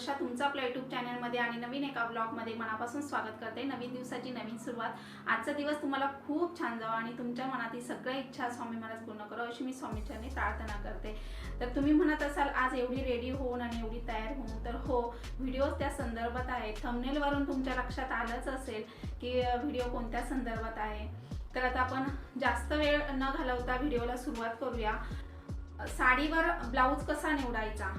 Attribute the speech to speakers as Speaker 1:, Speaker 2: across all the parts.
Speaker 1: वर्षा तुमचं आपल्या युट्यूब चॅनलमध्ये आणि नवीन एका ब्लॉगमध्ये मनापासून स्वागत करते. नवीन दिवसाची नवीन सुरुवात. आजचा दिवस तुम्हाला खूप छान जावा आणि तुमच्या मनातील सगळ्या इच्छा स्वामी महाराज पूर्ण करो. अशी मी स्वामीचरणी प्रार्थना करते. तर तुम्ही म्हणत असाल आज एवढी रेडी होऊन आणि एवढी तयार होऊन. तर हो व्हिडिओ त्या संदर्भात आहे थंबनेलवरून तुमच्या लक्षात आलंच असेल की व्हिडिओ कोणत्या संदर्भात आहे. तर आता आपण जास्त वेळ न घालवता व्हिडिओला सुरुवात करूया. साडीवर ब्लाऊज कसा निवडायचा?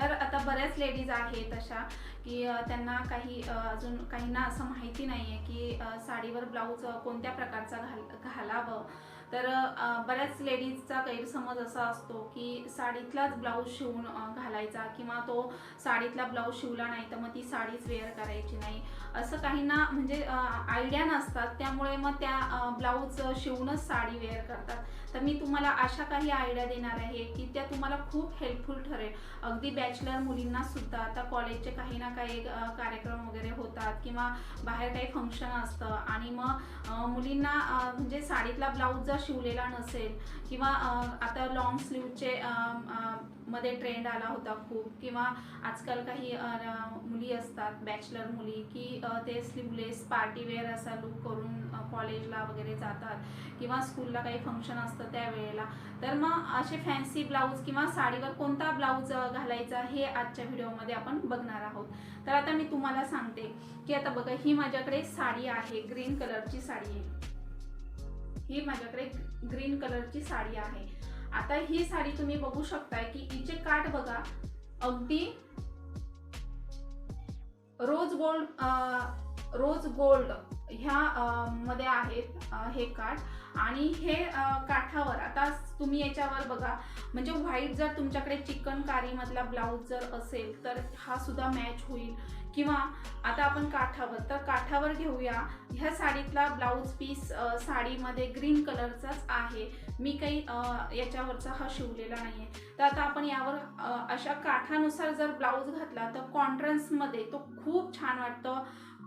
Speaker 1: तर आता बऱ्याच लेडीज आहेत अशा की त्यांना काही अजून काहींना असं माहिती नाही आहे की साडीवर ब्लाऊज कोणत्या प्रकारचा घाल घालावं. तर बऱ्याच लेडीजचा गैरसमज असा असतो की साडीतलाच ब्लाऊज शिवून घालायचा किंवा तो साडीतला ब्लाऊज शिवला नाही तर मग ती साडीच वेअर करायची नाही. असं काहींना म्हणजे आयडिया नसतात. त्यामुळे मग त्या ब्लाऊज शिवूनच साडी वेअर करतात. तर मी तुम्हाला अशा काही आयडिया देणार आहे की त्या तुम्हाला खूप हेल्पफुल ठरेल. अगदी बॅचलर मुलींना सुद्धा. आता कॉलेजचे काही ना काही कार्यक्रम वगैरे होतात किंवा बाहेर काही फंक्शन असतं आणि मग मुलींना म्हणजे साडीतला ब्लाऊज जर शिवलेला नसेल किंवा आता लॉंग स्लीवचे मध्ये ट्रेंड आला होता खूप किंवा आजकाल काही मुली असतात बॅचलर मुली की ते स्लीवलेस पार्टी वेअर असा लुक करून कॉलेजला वगैरे जातात किंवा स्कूलला काही फंक्शन असतं त्यावेळेला तर मग असे फॅन्सी ब्लाऊज किंवा साडीवर कोणता ब्लाऊज घालायचा हे आजच्या व्हिडिओमध्ये आपण बघणार आहोत. तर आता मी तुम्हाला सांगते की आता बघा ही माझ्याकडे साडी आहे ग्रीन कलरची साडी आहे. ही माझ्याकडे ग्रीन कलरची साडी आहे. आता ही साडी तुम्ही बघू शकताय की हिचे काठ बघा अगदी रोज गोल्ड रोज गोल्ड ह्या मध्ये आहेत हे काठ. आणि हे काठावर आता तुम्ही याच्यावर बघा म्हणजे व्हाईट जर तुमच्याकडे चिकनकारी मधला ब्लाऊज जर असेल तर हा सुद्धा मॅच होईल. किंवा आता आपण काठावर तर काठावर घेऊया. ह्या साडीतला ब्लाऊज पीस साडीमध्ये ग्रीन कलरचाच आहे. मी काही याच्यावरचा हा शिवलेला नाहीये. तर आता आपण यावर अशा काठानुसार जर ब्लाऊज घातला तर कॉन्ट्रान्समध्ये तो खूप छान वाटतं.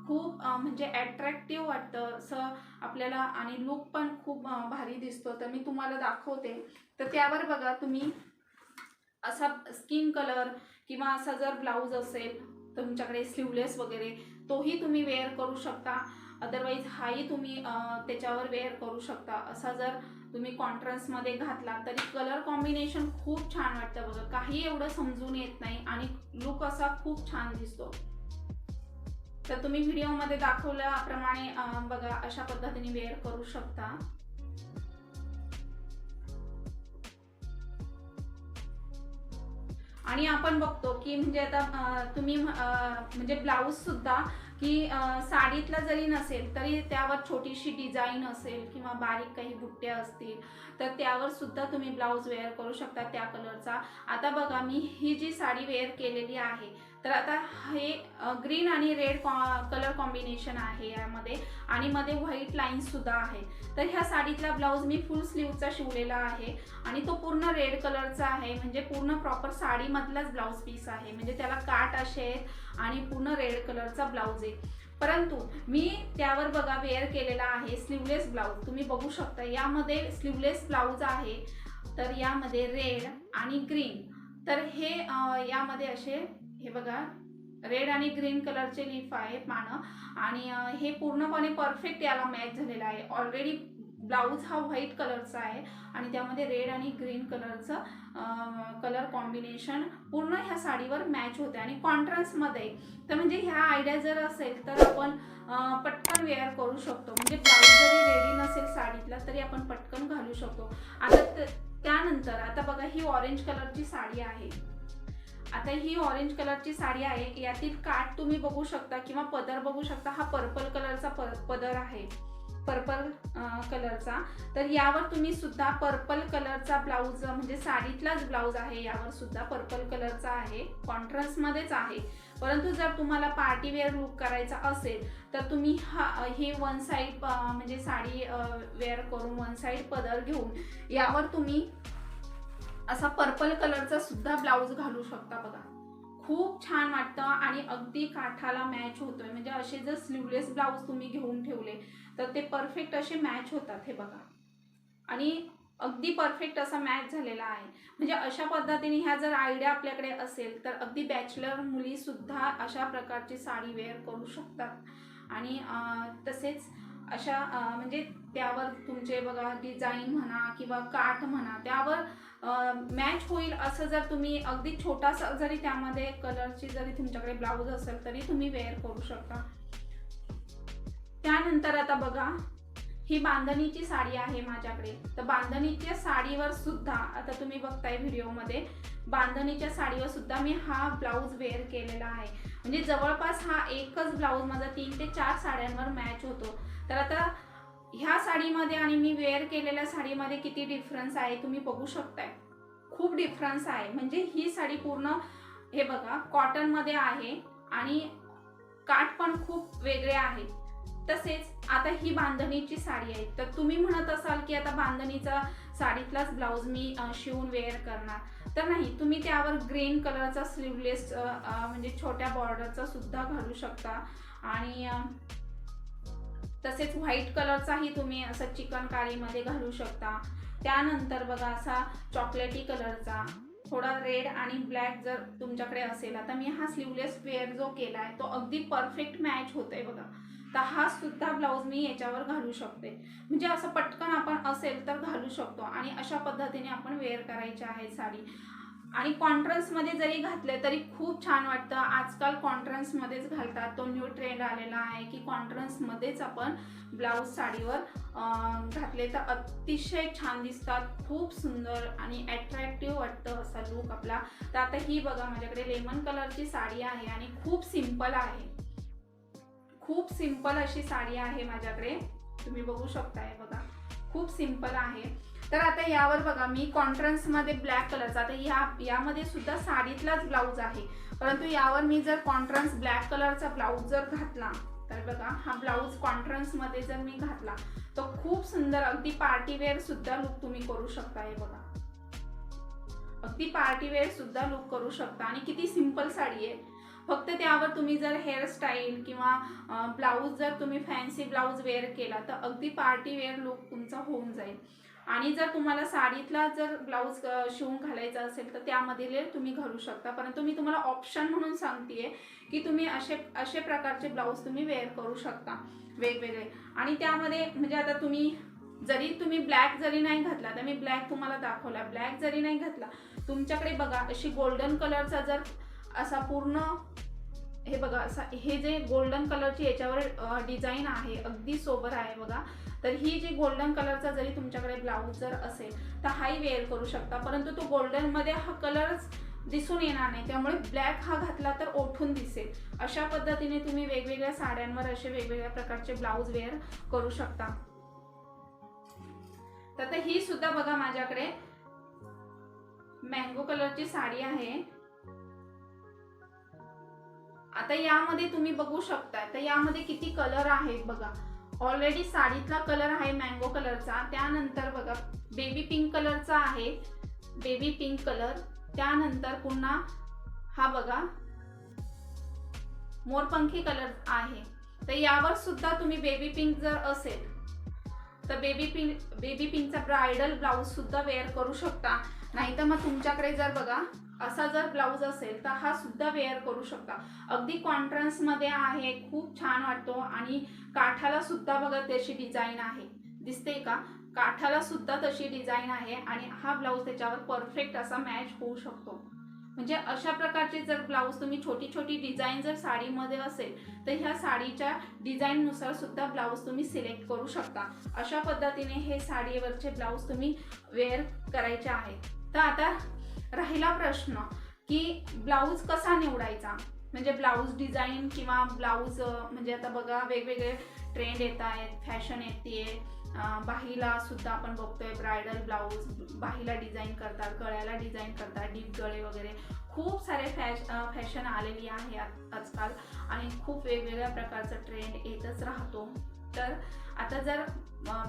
Speaker 1: खूप म्हणजे ॲट्रॅक्टिव्ह वाटतं. असं आपल्याला आणि लुक पण खूप भारी दिसतो. तर मी तुम्हाला दाखवते. तर त्यावर बघा तुम्ही असा स्किन कलर किंवा असा जर ब्लाऊज असेल तुमच्याकडे स्लीवलेस वगैरे तोही तुम्ही वेअर करू शकता. अदरवाईज हाही तुम्ही त्याच्यावर वेअर करू शकता. असा जर तुम्ही कॉन्ट्रास्टमध्ये घातला तरी कलर कॉम्बिनेशन खूप छान वाटतं बघा. काही एवढं समजून येत नाही आणि लुक असा खूप छान दिसतो. तर तुम्ही व्हिडिओमध्ये दाखवल्याप्रमाणे बघा अशा पद्धतीने वेअर करू शकता. आणि आपण बघतो की म्हणजे आता तुम्ही म्हणजे ब्लाऊज सुद्धा की साडीतला जरी नसेल तरी त्यावर छोटीशी डिझाईन असेल किंवा बारीक काही बुट्ट्या असतील तर त्यावर सुद्धा तुम्ही ब्लाऊज वेअर करू शकता त्या कलरचा आता बघा मी ही जी साडी वेअर केलेली आहे तर आता हे ग्रीन आणि रेड कलर कॉम्बिनेशन आहे यामध्ये. आणि मध्ये व्हाईट लाईन सुद्धा आहे तर ह्या साडीतला ब्लाऊज मी फुल स्लीवचा शिवलेला आहे. आणि तो पूर्ण रेड कलरचा आहे. म्हणजे पूर्ण प्रॉपर साडीमधलाच ब्लाऊज पीस आहे. म्हणजे त्याला काट असे आहेत आणि पूर्ण रेड कलरचा ब्लाऊज आहे. परंतु मी त्यावर बघा वेअर केलेला आहे स्लीवलेस ब्लाऊज तुम्ही बघू शकता यामध्ये स्लीवलेस ब्लाऊज आहे. तर यामध्ये रेड आणि ग्रीन तर हे यामध्ये असे हे बघा रेड आणि ग्रीन कलरचे लीफ आहे पानं आणि हे पूर्णपणे परफेक्ट याला मॅच झालेलं आहे. ऑलरेडी ब्लाऊज हा व्हाईट कलरचा आहे. आणि त्यामध्ये रेड आणि ग्रीन कलरचं कलर कॉम्बिनेशन पूर्ण ह्या साडीवर मॅच होते आणि कॉन्ट्रास्टमध्ये तर म्हणजे ह्या आयडिया जर असेल तर आपण पटकन वेअर करू शकतो. म्हणजे ब्लाऊज जरी रेडी नसेल साडीतला तरी आपण पटकन घालू शकतो. आता त्यानंतर आता बघा ही ऑरेंज कलरची साडी आहे. आता ही ऑरेंज कलरची साडी आहे यातील काठ तुम्ही बघू शकता किंवा पदर बघू शकता हा पर्पल कलरचा पदर आहे. पर्पल कलरचा तर यावर तुम्ही सुद्धा पर्पल कलरचा ब्लाऊज म्हणजे साडीतलाच ब्लाऊज आहे यावर सुद्धा पर्पल कलरचा आहे. कॉन्ट्रास्टमध्येच आहे. परंतु जर तुम्हाला पार्टी वेअर लुक करायचा असेल तर तुम्ही हा हे वन साईड म्हणजे साडी वेअर करून वन साईड पदर घेऊन यावर तुम्ही असा पर्पल कलरचा सुद्धा ब्लाऊज घालू शकता बघा. खूप छान वाटतं आणि अगदी काठाला मॅच होतोय. म्हणजे असे जर स्लीवलेस ब्लाऊज तुम्ही घेऊन ठेवले तर ते परफेक्ट असे मॅच होतात हे बघा. आणि अगदी परफेक्ट असा मॅच झालेला आहे. म्हणजे अशा पद्धतीने ह्या जर आयडिया आपल्याकडे असेल तर अगदी बॅचलर मुलीसुद्धा अशा प्रकारची साडी वेअर करू शकतात. आणि तसेच अशा म्हणजे त्यावर तुमचे बघा डिझाईन म्हणा किंवा काठ म्हणा त्यावर मॅच होईल असं जर तुम्ही अगदी छोटासा जरी त्यामध्ये कलरची जरी तुमच्याकडे ब्लाऊज असेल तरी तुम्ही वेअर करू शकता. त्यानंतर आता बघा ही बांधणीची साडी आहे माझ्याकडे. तर बांधणीच्या साडीवर सुद्धा आता तुम्ही बघताय व्हिडिओमध्ये बांधणीच्या साडीवर सुद्धा मी हा ब्लाऊज वेअर केलेला आहे. म्हणजे जवळपास हा एकच ब्लाऊज माझा तीन ते चार साड्यांवर मॅच होतो. तर आता ह्या साडीमध्ये आणि मी वेअर केलेल्या साडीमध्ये किती डिफरन्स आहे तुम्ही बघू शकताय. खूप डिफरन्स आहे. म्हणजे ही साडी पूर्ण हे बघा कॉटनमध्ये आहे आणि काठ पण खूप वेगळे आहे. तसेच आता ही बांधणीची साडी आहे. तर तुम्ही म्हणत असाल की आता बांधणीचा साडीतलाच ब्लाऊज मी शिवून वेअर करणार. तर नाही तुम्ही त्यावर ग्रीन कलरचा स्लीवलेस म्हणजे छोट्या बॉर्डरचा सुद्धा घालू शकता. आणि तसेच व्हाईट कलरचाही तुम्ही असं चिकन काळीमध्ये घालू शकता. त्यानंतर बघा असा चॉकलेटी कलरचा थोडा रेड आणि ब्लॅक जर तुमच्याकडे असेल आता मी हा स्लीवलेस वेअर जो केला आहे तो अगदी परफेक्ट मॅच होतोय बघा. तर हा सुद्धा ब्लाऊज मी याच्यावर घालू शकते. म्हणजे असं पटकन आपण असेल तर घालू शकतो आणि अशा पद्धतीने आपण वेअर करायची आहे साडी. आणि कॉन्ट्रन्समध्ये जरी घातले तरी खूप छान वाटतं. आजकाल कॉन्ट्रन्समध्येच घालतात. तो न्यू ट्रेंड आलेला आहे की कॉन्ट्रन्समध्येच आपण ब्लाऊज साडीवर घातले तर अतिशय छान दिसतात. खूप सुंदर आणि ॲट्रॅक्टिव्ह वाटतं असा लुक आपला. तर आता ही बघा माझ्याकडे लेमन कलरची साडी आहे आणि खूप सिंपल आहे. खूप सिंपल अशी साडी आहे माझ्याकडे. तुम्ही बघू शकताय बघा. खूप सिंपल आहे. तर आता यावर बघा मी कॉन्ट्रान्समध्ये ब्लॅक कलरचा आता या यामध्ये सुद्धा साडीतलाच ब्लाऊज आहे. परंतु यावर मी जर कॉन्ट्रान्स ब्लॅक कलरचा ब्लाऊज जर घातला तर बघा हा ब्लाऊज कॉन्ट्रान्समध्ये जर मी घातला तर खूप सुंदर अगदी पार्टी वेअर सुद्धा लुक तुम्ही करू शकता हे बघा. अगदी पार्टी वेअर सुद्धा लुक करू शकता. आणि किती सिंपल साडी आहे. फक्त त्यावर तुम्ही जर हेअरस्टाईल किंवा ब्लाऊज जर तुम्ही फॅन्सी ब्लाऊज वेअर केला तर अगदी पार्टी वेअर लुक तुमचा होऊन जाईल. आणि जर तुम्हाला साडीतला जर ब्लाऊज शिवून घालायचा असेल तर त्यामध्ये तुम्ही घालू शकता. परंतु मी तुम्हाला ऑप्शन म्हणून सांगते की तुम्ही असे असे प्रकारचे ब्लाऊज तुम्ही वेअर करू शकता वेगवेगळे. आणि त्यामध्ये म्हणजे आता तुम्ही जरी तुम्ही ब्लॅक जरी नाही घातला तर मी ब्लॅक तुम्हाला दाखवला. ब्लॅक जरी नाही घातला तुमच्याकडे बघा अशी गोल्डन कलरचा जर असा पूर्ण हे बघा हे जे गोल्डन कलरची याच्यावर डिझाईन आहे अगदी सोबर आहे बघा. तर ही जी गोल्डन कलरचा जरी तुमच्याकडे ब्लाऊज जर असेल तर हाही वेअर करू शकता. परंतु तो गोल्डनमध्ये हा कलरच दिसून येणार नाही. त्यामुळे ब्लॅक हा घातला तर ओठून दिसेल. अशा पद्धतीने तुम्ही वेगवेगळ्या साड्यांवर असे वेगवेगळ्या प्रकारचे ब्लाऊज वेअर करू शकता. तर ही सुद्धा बघा माझ्याकडे. मँगो कलरची साडी आहे. आता यामध्ये तुम्ही बघू शकता तर यामध्ये किती कलर आहेत बघा. ऑलरेडी साडीतला कलर आहे मँगो कलरचा त्यानंतर बघा बेबी पिंक कलरचा आहे. बेबी पिंक कलर त्यानंतर पुन्हा हा बघा मोरपंखी कलर आहे. तर यावर सुद्धा तुम्ही बेबी पिंक जर असेल तर बेबी पिंक बेबी पिंकचा ब्रायडल ब्लाऊज सुद्धा वेअर करू शकता. नाहीतर मग तुमच्याकडे जर बघा असा जर ब्लाऊज असेल तर हा सुद्धा वेअर करू शकता. अगदी कॉन्ट्रान्समध्ये आहे खूप छान वाटतो आणि काठाला सुद्धा बघा त्याची डिझाईन आहे. दिसते का? काठाला सुद्धा तशी डिझाईन आहे आणि हा ब्लाऊज त्याच्यावर परफेक्ट असा मॅच होऊ शकतो. म्हणजे अशा प्रकारचे जर ब्लाऊज तुम्ही छोटी छोटी डिझाईन जर साडीमध्ये असेल तर ह्या साडीच्या डिझाईननुसार सुद्धा ब्लाऊज तुम्ही सिलेक्ट करू शकता. अशा पद्धतीने हे साडीवरचे ब्लाऊज तुम्ही वेअर करायचे आहेत. तर आता राहिला प्रश्न की ब्लाऊज कसा निवडायचा? म्हणजे ब्लाऊज डिझाईन किंवा ब्लाऊज म्हणजे आता बघा वेगवेगळे ट्रेंड येत आहेत फॅशन येते बाहीला सुद्धा आपण बघतोय ब्रायडल ब्लाऊज बाहीला डिझाईन करतात गळ्याला डिझाईन करतात डीप गळे वगैरे. खूप सारे फॅश फॅशन आलेली आहे आजकाल आणि खूप वेगवेगळ्या प्रकारचा ट्रेंड येतच राहतो. तर आता जर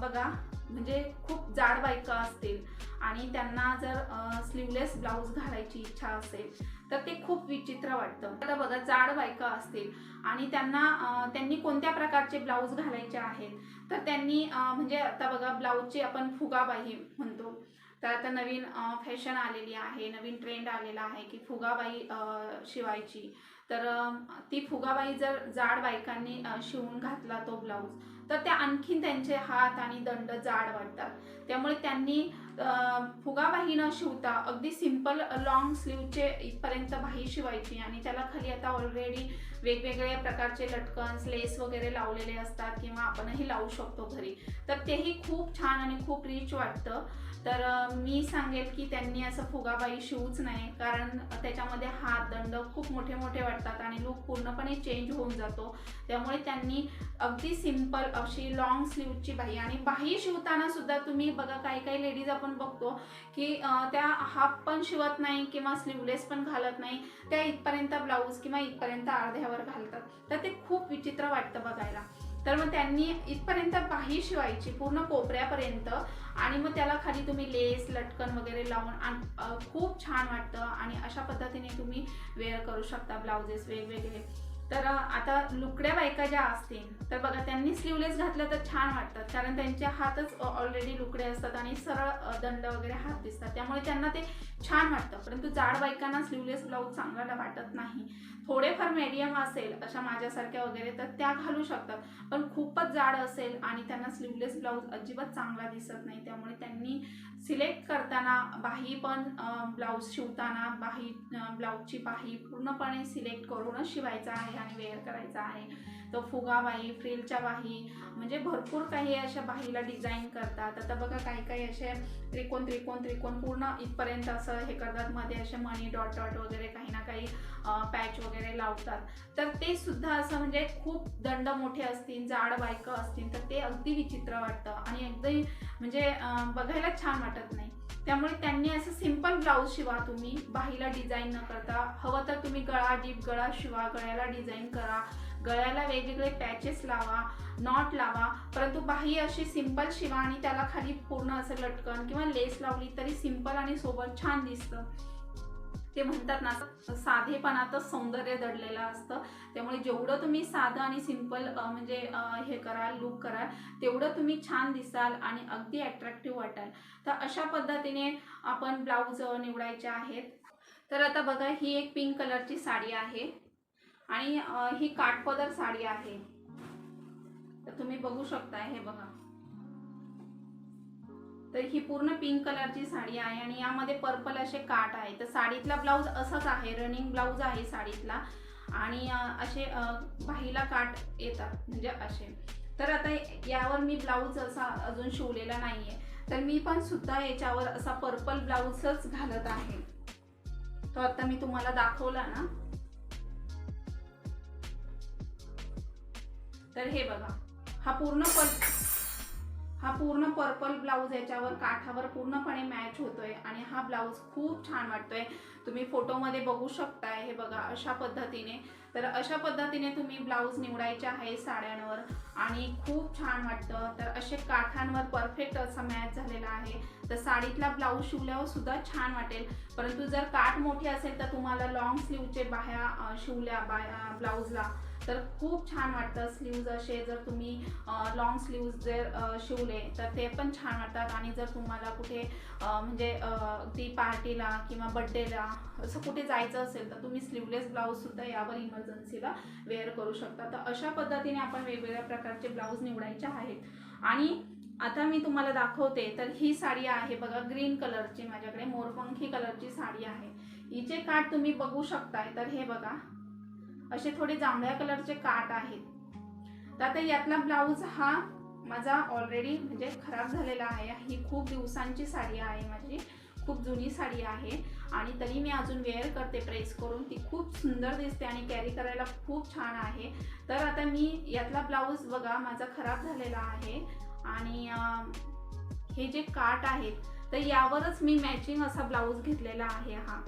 Speaker 1: बघा म्हणजे खूप जाड बायका असतील आणि त्यांना जर स्लीवलेस ब्लाऊज घालायची इच्छा असेल तर ते खूप विचित्र वाटतं. आता बघा जाड बायका असतील आणि त्यांना त्यांनी कोणत्या प्रकारचे ब्लाऊज घालायचे आहेत तर त्यांनी म्हणजे आता बघा ब्लाऊजची आपण फुगाबाई म्हणतो. तर आता नवीन फॅशन आलेली आहे नवीन ट्रेंड आलेला आहे की फुगाबाई शिवायची. तर ती फुगाबाई जर जाड बायकांनी शिवून घातला तो ब्लाऊज तर त्या आणखीन त्यांचे हात आणि दंड जाड वाटतात. त्यामुळे त्यांनी फुगाबाई न शिवता अगदी सिंपल लॉंग स्लीवचे इथपर्यंत बाही शिवायची आणि त्याला खाली आता ऑलरेडी वेगवेगळ्या प्रकारचे लटकन्स लेस वगैरे लावलेले असतात किंवा आपणही लावू शकतो घरी. तर तेही खूप छान आणि खूप रिच वाटतं. तर मी सांगेल की त्यांनी असं फुगाबाई शिवूच नाही कारण त्याच्यामध्ये हात दंड खूप मोठे मोठे वाटतात आणि लूक पूर्णपणे चेंज होऊन जातो. त्यामुळे त्यांनी अगदी सिंपल अशी लॉंग स्लीवची बाही आणि बाही शिवताना सुद्धा तुम्ही बघा काही काही लेडीज आपण बघतो की त्या हाफ पण शिवत नाही किंवा स्लीवलेस पण घालत नाही. त्या इथपर्यंत ब्लाऊज किंवा इथपर्यंत अर्ध्या अर्ध्यावर घालतात. तर ते खूप विचित्र वाटतं बघायला. तर मग त्यांनी इथपर्यंत बाही शिवायची पूर्ण कोपऱ्यापर्यंत. आणि मग त्याला खाली तुम्ही लेस लटकन वगैरे लावून खूप छान वाटतं. आणि अशा पद्धतीने तुम्ही वेअर करू शकता ब्लाउजेस वेगवेगळे. तर आता लुकड्या बायका ज्या असतील तर बघा त्यांनी स्लीवलेस घातलं तर छान वाटतात कारण त्यांचे हातच ऑलरेडी लुकडे असतात आणि सरळ दंड वगैरे हात दिसतात. त्यामुळे त्यांना ते छान वाटतं. परंतु जाड बायकांना स्लीवलेस ब्लाऊज चांगला वाटत नाही. थोडेफार मीडियम असेल अशा माझ्यासारख्या वगैरे तर त्या घालू शकतात. पण खूपच जाड असेल आणि त्यांना स्लीवलेस ब्लाऊज अजिबात चांगला दिसत नाही. त्यामुळे त्यांनी सिलेक्ट करताना बाही पण ब्लाऊज शिवताना बाही ब्लाऊजची बाही पूर्णपणे सिलेक्ट करूनच शिवायचा आहे. आणि वेअर करायचा आहे. तो फुगा बाही फ्रिलच्या बाही म्हणजे भरपूर काही अशा बाहीला डिझाईन करतात. आता बघा काही काही असे त्रिकोण त्रिकोण त्रिकोण पूर्ण इथपर्यंत असं हे करतात. मध्ये असे मनी डॉट डॉट वगैरे काही ना काही पॅच वगैरे लावतात. तर ते सुद्धा असं म्हणजे खूप दंड मोठे असतील जाड बायकं असतील तर ते अगदी विचित्र वाटतं. आणि अगदी म्हणजे बघायला छान वाटत नाही. त्यामुळे त्यांनी असं सिंपल ब्लाऊज शिवा तुम्ही. बाहीला डिझाईन न करता. हवं तर तुम्ही गळा डीप गळा शिवा. गळ्याला डिझाईन करा. गळ्याला वेगवेगळे पॅचेस लावा नॉट लावा. परंतु बाही अशी सिंपल शिवा आणि त्याला खाली पूर्ण असं लटकन किंवा लेस लावली तरी सिंपल आणि सोबत छान दिसतं. ते म्हणतात ना साधेपणातच सौंदर्य दडलेलं असतं. त्यामुळे जेवढं तुम्ही साधं आणि सिंपल म्हणजे हे कराल लुक कराल तेवढं तुम्ही छान दिसाल आणि अगदी अट्रॅक्टिव्ह वाटाल. तर अशा पद्धतीने आपण ब्लाऊज निवडायचे आहेत. तर आता बघा ही एक पिंक कलरची साडी आहे आणि ही काठपदर साडी आहे. तर तुम्ही बघू शकता हे बघा. तर ही पूर्ण पिंक कलरची साडी आहे आणि यामध्ये पर्पल असे काठ आहे तर साडीतला ब्लाऊज असाच आहे रनिंग ब्लाऊज आहे साडीतला. आणि असे बाहीला काठ येतात म्हणजे असे. तर आता यावर मी ब्लाऊज असा अजून शिवलेला नाहीये. तर मी पण सुद्धा याच्यावर असा पर्पल ब्लाऊजच घालत आहे. तो आता मी तुम्हाला दाखवला ना. तर हे बघा हा पूर्ण पर हा पूर्ण पर्पल ब्लाऊज याच्यावर काठावर पूर्णपणे मॅच होतोय आणि हा ब्लाऊज खूप छान वाटतोय. तुम्ही फोटोमध्ये बघू शकताय हे बघा अशा पद्धतीने. तर अशा पद्धतीने तुम्ही ब्लाऊज निवडायचे आहे साड्यांवर आणि खूप छान वाटतं. तर असे काठांवर परफेक्ट असा मॅच झालेला आहे. तर साडीतला ब्लाऊज शिवल्यावर सुद्धा छान वाटेल. परंतु जर काठ मोठी असेल तर तुम्हाला लॉंग स्लीवचे बाह्या शिवल्या बाया ब्लाऊजला तर खूप छान वाटतं स्लीव्ज असे. जर तुम्ही लॉंग स्लीव्ज जर शिवले तर ते पण छान वाटतात. आणि जर तुम्हाला कुठे म्हणजे ती पार्टीला किंवा बड्डेला असं कुठे जायचं असेल तर तुम्ही स्लीवलेस ब्लाऊज सुद्धा यावर इमर्जन्सीला वेअर करू शकता. तर अशा पद्धतीने आपण वेगवेगळ्या प्रकारचे ब्लाऊज निवडायचे आहेत. आणि आता मी तुम्हाला दाखवते तर ही साडी आहे बघा ग्रीन कलरची माझ्याकडे मोरपंखी कलरची साडी आहे. हिचे काठ तुम्ही बघू शकताय. तर हे बघा असे थोडे जांभळ्या कलरचे काट आहेत. तर आता यातला ब्लाऊज हा माझा ऑलरेडी म्हणजे खराब झालेला आहे. ही खूप दिवसांची साडी आहे माझी. खूप जुनी साडी आहे. आणि तरी मी अजून वेअर करते प्रेस करून. ती खूप सुंदर दिसते आणि कॅरी करायला खूप छान आहे. तर आता मी यातला ब्लाऊज बघा माझा खराब झालेला आहे. आणि हे जे काट आहेत तर यावरच मी मॅचिंग असा ब्लाऊज घेतलेला आहे हा.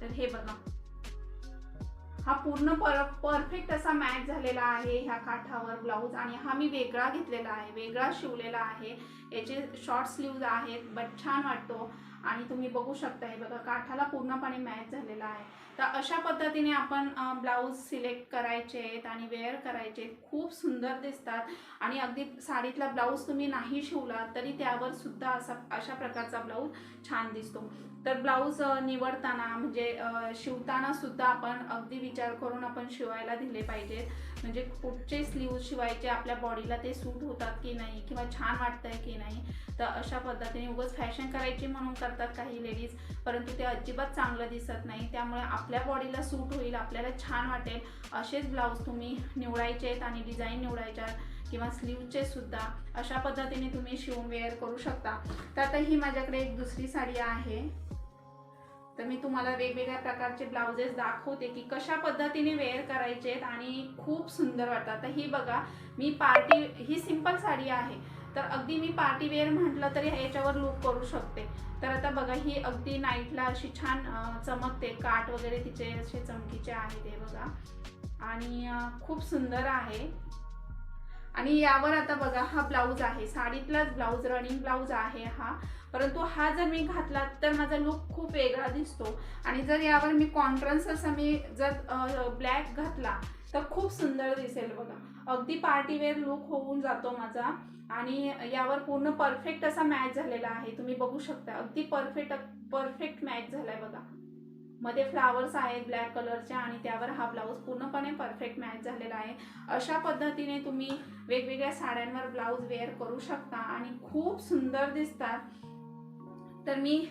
Speaker 1: तर हे बघा. हा पूर्ण पर परफेक्ट असा मॅच झालेला आहे ह्या काठावर ब्लाऊज आणि हा मी वेगळा घेतलेला आहे वेगळा शिवलेला आहे. याचे शॉर्ट स्लीव्ज आहेत बट छान वाटतो. आणि तुम्ही बघू शकता हे बघा काठाला पूर्णपणे मॅच झालेला आहे. तर अशा पद्धतीने आपण ब्लाऊज सिलेक्ट करायचे आहेत आणि वेअर करायचे खूप सुंदर दिसतात. आणि अगदी साडीतला ब्लाऊज तुम्ही नाही शिवला तरी त्यावर सुद्धा असा अशा प्रकारचा ब्लाऊज छान दिसतो. तर ब्लाऊज निवडताना म्हणजे शिवताना सुद्धा आपण अगदी विचार करून आपण शिवायला दिले पाहिजेत. म्हणजे कुठचे स्लीव शिवायचे आपल्या बॉडीला ते सूट होतात की नाही किंवा छान वाटतंय की नाही तर अशा पद्धतीने उगाच फॅशन करायची म्हणून करतात काही लेडीज परंतु ते अजिबात चांगलं दिसत नाही. त्यामुळे आपल्या बॉडीला सूट होईल आपल्याला छान वाटेल. असेच ब्लाऊज तुम्ही निवडायचे आहेत आणि डिझाईन निवडायच्या किंवा स्लीवचे सुद्धा. अशा पद्धतीने तुम्ही शिवून वेअर करू शकता. तर आता ही माझ्याकडे एक दुसरी साडी आहे. तर मी तुम्हाला वेगवेगळ्या प्रकारचे ब्लाउजेस दाखवते की कशा पद्धतीने वेअर करायचे आहेत आणि खूप सुंदर वाटतात. तर ही बघा मी पार्टी ही सिंपल साडी आहे. तर अगदी मी पार्टी वेअर म्हटलं तरी याच्यावर लुक करू शकते. तर आता बघा ही अगदी नाईटला अशी छान चमकते. काठ वगैरे तिचे असे चमकीचे आहे ते बघा. आणि खूप सुंदर आहे. आणि यावर आता बघा हा ब्लाऊज आहे. साडीतलाच ब्लाऊज रनिंग ब्लाऊज आहे हा. परंतु हा जर मी घातला तर माझा लुक खूप वेगळा दिसतो. आणि जर यावर मी कॉन्ट्रन्स असा मी जर ब्लॅक घातला तर खूप सुंदर दिसेल बघा. अगदी पार्टीवेअर लुक होऊन जातो माझा आणि यावर पूर्ण परफेक्ट असा मॅच झालेला आहे. तुम्ही बघू शकता अगदी परफेक्ट परफेक्ट मॅच झालाय बघा. मध्ये फ्लावर्स आहेत ब्लॅक कलरचे आणि त्यावर हा ब्लाऊज पूर्णपणे परफेक्ट मॅच झालेला आहे. अशा पद्धतीने तुम्ही वेगवेगळ्या साड्यांवर ब्लाऊज वेअर करू शकता आणि खूप सुंदर दिसतात. तर मी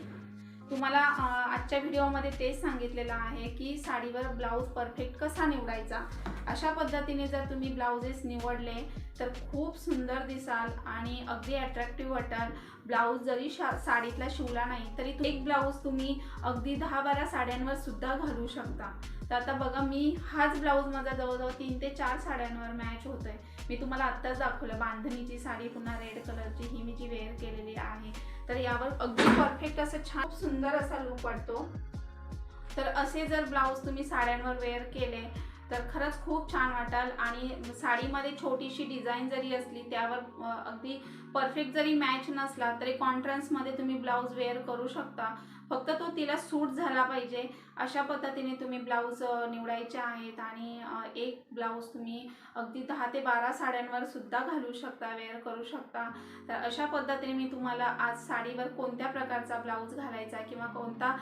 Speaker 1: तुम्हाला आजच्या व्हिडिओमध्ये तेच सांगितलेलं आहे की साडीवर ब्लाऊज परफेक्ट कसा निवडायचा? अशा पद्धतीने जर तुम्ही ब्लाउजेस निवडले तर खूप सुंदर दिसाल आणि अगदी अट्रॅक्टिव्ह वाटाल. ब्लाऊज जरी शा साडीतला शिवला नाही तरी एक ब्लाऊज तुम्ही अगदी दहा बारा साड्यांवर सुद्धा घालू शकता. तर आता बघा मी हाच ब्लाऊज माझा जवळजवळ तीन ते चार साड्यांवर मॅच होतोय. मी तुम्हाला आत्ताच दाखवलं बांधणीची साडी पुन्हा रेड कलरची ही मी जी वेअर केलेली आहे. तर यावर अगदी परफेक्ट असं छान सुंदर असा लुक वाटतो. तर असे जर ब्लाऊज तुम्ही साड्यांवर वेअर केले तर खरंच खूप छान वाटाल. आणि साडीमध्ये छोटीशी डिझाईन जरी असली त्यावर अगदी परफेक्ट जरी मॅच नसला तरी कॉन्ट्रास्टमध्ये तुम्ही ब्लाऊज वेअर करू शकता. फक्त तो तिला सूट झाला पाहिजे. अशा पद्धतीने तुम्ही ब्लाऊज निवडायचे आहेत आणि एक ब्लाऊज तुम्ही अगदी दहा ते बारा साड्यांवर सुद्धा घालू शकता वेअर करू शकता. तर अशा पद्धतीने मी तुम्हाला आज साडीवर कोणत्या प्रकारचा ब्लाऊज घालायचा किंवा कोणता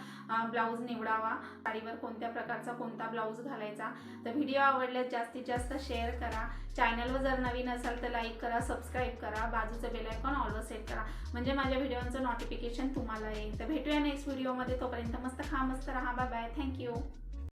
Speaker 1: ब्लाऊज निवडावा साडीवर कोणत्या प्रकारचा कोणता ब्लाऊज घालायचा. तर व्हिडिओ आवडल्यास जास्तीत जास्त शेअर करा. चॅनलवर जर नवीन असाल तर लाईक करा सबस्क्राईब करा बाजूचं बेल आयकॉन ऑलवर सेट करा. म्हणजे माझ्या व्हिडिओचं नोटिफिकेशन तुम्हाला येईल. तर भेटूया नेक्स्ट व्हिडिओमध्ये तोपर्यंत मस्त खा मस्त राहा. Bye bye thank you